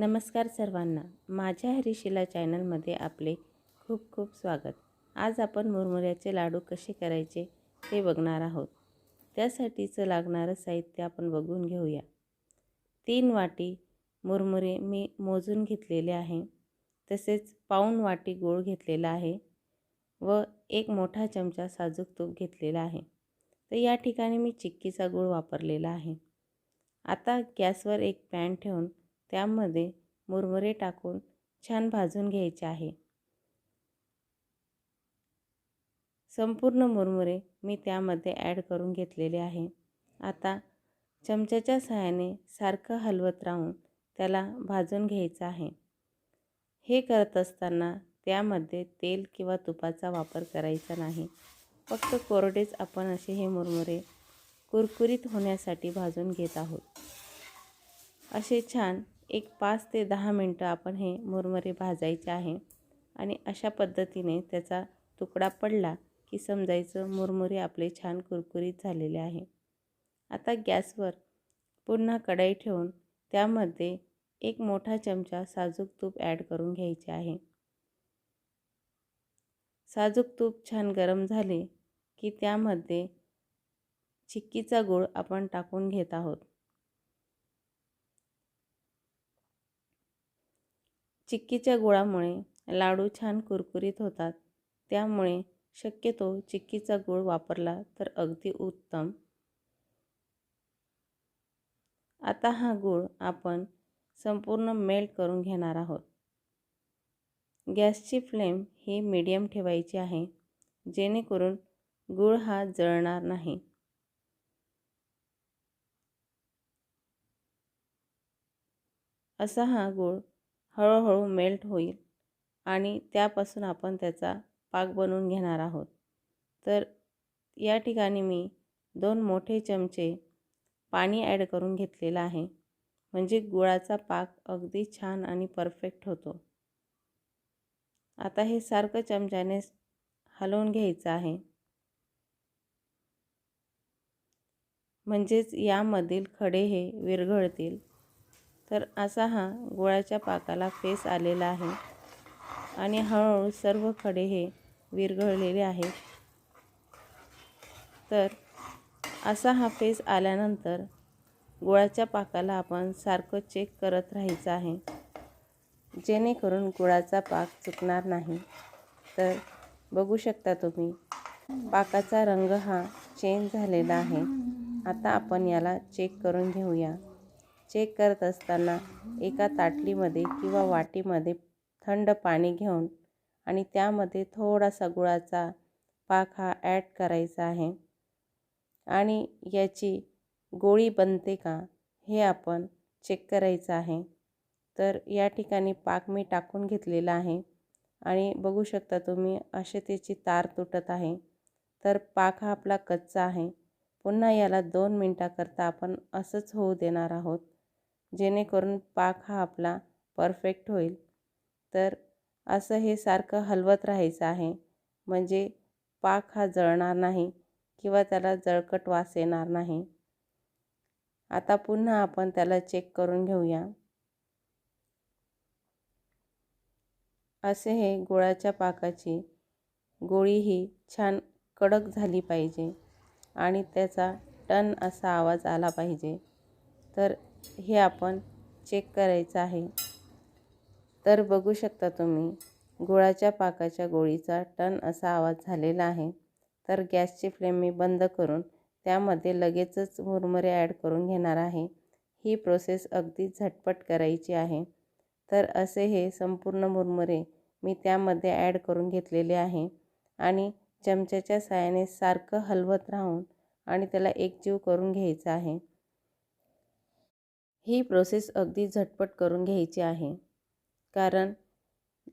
नमस्कार सर्वांना. माझ्या हरिशिला चॅनलमध्ये आपले खूप खूप स्वागत. आज आपण मुरमुऱ्याचे लाडू कसे करायचे ते बघणार आहोत. त्यासाठीचं लागणारं साहित्य आपण बघून घेऊया. तीन वाटी मुरमुरे मी मोजून घेतलेले आहे. तसेच पाऊण वाटी गोळ घेतलेला आहे व एक मोठा चमचा साजूक तूप घेतलेला आहे. तर या ठिकाणी मी चिक्कीचा गूळ वापरलेला आहे. आता गॅसवर एक पॅन ठेवून त्यामध्ये मुरमुरे टाकून छान भाजून घ्यायचे आहे. संपूर्ण मुरमुरे मी त्यामध्ये ॲड करून घेतलेले आहे. आता चमच्याच्या सहाय्याने सारखं हलवत राहून त्याला भाजून घ्यायचं आहे. हे करत असताना त्यामध्ये तेल किंवा तुपाचा वापर करायचा नाही. फक्त कोरडेच आपण असे हे मुरमुरे कुरकुरीत होण्यासाठी भाजून घेत आहोत. असे छान एक पाच ते दहा मिनटं आपण हे मुरमुरे भाजायचे आहे. आणि अशा पद्धतीने त्याचा तुकडा पडला की समजायचं मुरमुरे आपले छान कुरकुरीत झालेले आहे. आता गॅसवर पुन्हा कढई ठेवून त्यामध्ये एक मोठा चमचा साजूक तूप ॲड करून घ्यायचे आहे. साजूक तूप छान गरम झाले की त्यामध्ये चिक्कीचा गूळ आपण टाकून घेत आहोत. चिक्कीच्या गुळामुळे लाडू छान कुरकुरीत होतात. त्यामुळे शक्यतो चिक्कीचा गूळ वापरला तर अगदी उत्तम. आता हा गूळ आपण संपूर्ण मेल्ट करून घेणार आहोत. गॅसची फ्लेम ही मीडियम ठेवायची आहे जेणेकरून गूळ हा जळणार नाही. असा हा गूळ हळूहळू मेल्ट होईल आणि त्यापासून आपण त्याचा पाक बनवून घेणार आहोत. तर या ठिकाणी मी दोन मोठे चमचे पाणी ॲड करून घेतलेलं आहे. म्हणजे गुळाचा पाक अगदी छान आणि परफेक्ट होतो. आता हे सारखं चमच्याने हलवून घ्यायचं आहे. म्हणजेच यामधील खडे हे विरघळतील. तर असा हा गुळाच्या पाकाला फेस आलेला आहे. आणि हळूहळू सर्व खडे हे विरघळलेले आहेत तर असा हा फेस आल्यानंतर गुळाच्या पाकाला आपण सारखं चेक करत राहायचं आहे. जेणेकरून गुळाचा पाक चुकणार नाही. तर बघू शकता तुम्ही पाकाचा रंग हा चेंज झालेला आहे. आता आपण याला चेक करून घेऊया. चेक करत असताना एका ताटलीमध्ये किंवा वाटीमध्ये थंड पाणी घेऊन आणि त्यामध्ये थोडासा गुळाचा पाक हा ॲड करायचा आहे. आणि याची गोळी बनते का हे आपण चेक करायचं आहे. तर या ठिकाणी पाक मी टाकून घेतलेला आहे. आणि बघू शकता तुम्ही असे त्याची तार तुटत आहे. तर पाक हा आपला कच्चा आहे. पुन्हा याला दोन मिनटाकरता आपण असंच होऊ देणार आहोत. जेणेकरून पाक हा आपला परफेक्ट होईल. तर असं हे सारखं हलवत राहायचं आहे. म्हणजे पाक हा जळणार नाही किंवा त्याला जळकट वास येणार नाही. आता पुन्हा आपण त्याला चेक करून घेऊया. असे हे गुळाच्या पाकाची गोळी ही छान कडक झाली पाहिजे आणि त्याचा टन असा आवाज आला पाहिजे. तर हे आपण चेक करायचं आहे. तर बघू शकता तुम्ही गुळाच्या पाकाच्या गोळीचा टन असा आवाज झालेला आहे. तर गॅसची फ्लेम मी बंद करून त्यामध्ये लगेचच मुरमुरे ॲड करून घेणार आहे. ही प्रोसेस अगदी झटपट करायची आहे. तर असे हे संपूर्ण मुरमुरे मी त्यामध्ये ॲड करून घेतलेले आहे आणि चमच्याच्या साहाय्याने सारखं हलवत राहून आणि त्याला एकजीव करून घ्यायचं आहे. ही प्रोसेस अगदी झटपट करून घ्यायची आहे. कारण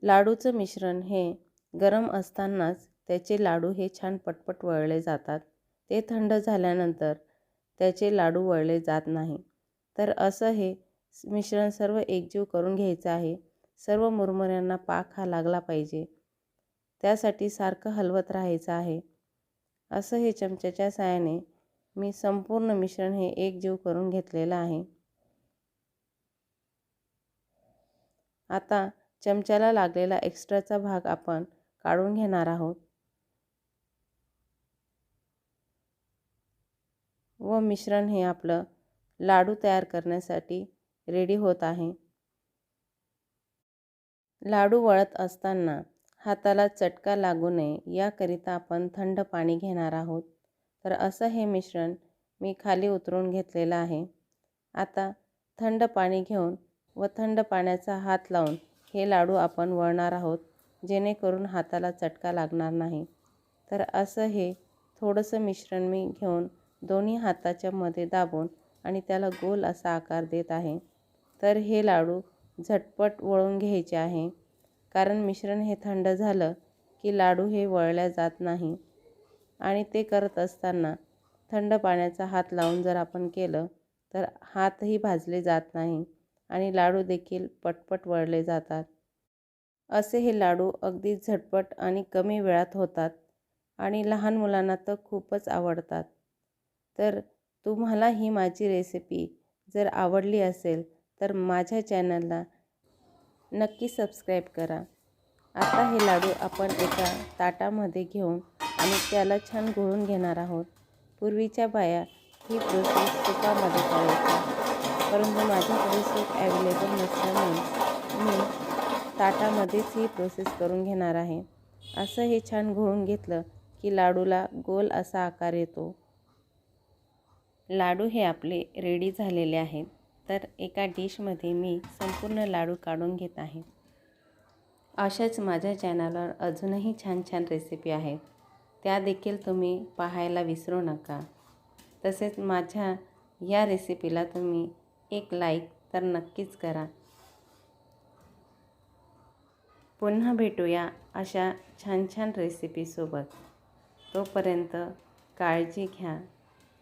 लाडूचं मिश्रण हे गरम असतानाच त्याचे लाडू हे छान पटपट वळले जातात. ते थंड झाल्यानंतर त्याचे लाडू वळले जात नाही. तर असं हे मिश्रण सर्व एकजीव करून घ्यायचं आहे. सर्व मुरमुऱ्यांना पाक हा लागला पाहिजे. त्यासाठी सारखं हलवत राहायचं आहे. असं हे चमच्याच्या साहाय्याने मी संपूर्ण मिश्रण हे एकजीव करून घेतलेलं आहे. आता चमच्याला लागलेला एक्स्ट्राचा भाग आपण काढून घेणार आहोत. व मिश्रण हे आपलं लाडू तयार करण्यासाठी रेडी होत आहे. लाडू वळत असताना हाताला चटका लागू नये याकरिता आपण थंड पाणी घेणार आहोत. तर असं हे मिश्रण मी खाली उतरून घेतलेलं आहे. आता थंड पाणी घेऊन व थंड पाण्याचा हात लावून हे लाडू आपण वळणार आहोत जेणेकरून हाताला चटका लागणार नाही. तर असं हे थोडंसं मिश्रण मी घेऊन दोन्ही हाताच्या मध्ये दाबून आणि त्याला गोल असा आकार देत आहे. तर हे लाडू झटपट वळून घ्यायचे आहे. कारण मिश्रण हे थंड झालं की लाडू हे वळल्या जात नाही. आणि ते करत असताना थंड पाण्याचा हात लावून जर आपण केलं तर हातही भाजले जात नाही. आणि लाडू देखील पटपट वळले जातात. असे हे लाडू अगदी झटपट आणि कमी वेळात होतात आणि लहान मुलांना तर खूपच आवडतात. तर तुम्हाला ही माझी रेसिपी जर आवडली असेल तर माझ्या चॅनलला नक्की सबस्क्राईब करा. आता हे लाडू आपण एका ताटामध्ये घेऊन आणि त्याला छान गुळून घेणार आहोत. पूर्वीच्या बाया ही प्रोसेस तुपामध्ये करायची परंतु माझ्याकडे सूप ॲवेलेबल नसल्यामुळे मी ताटामध्येच ही प्रोसेस करून घेणार आहे. असं हे छान घोळून घेतलं की लाडूला गोल असा आकार येतो. लाडू हे आपले रेडी झालेले आहेत. तर एका डिशमध्ये मी संपूर्ण लाडू काढून घेत आहे. अशाच माझ्या चॅनलवर अजूनही छान छान रेसिपी आहेत. त्या देखील तुम्ही पाहायला विसरू नका. तसेच माझ्या या रेसिपीला तुम्ही एक लाईक तर नक्कीच करा. पुन्हा भेटूया अशा छान छान रेसिपीसोबत तोपर्यंत काळजी घ्या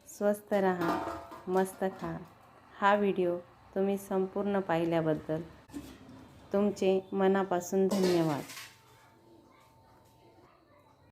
स्वस्त रहा मस्त खा. हा व्हिडिओ तुम्ही संपूर्ण पाहिल्याबद्दल तुमचे मनापासून धन्यवाद.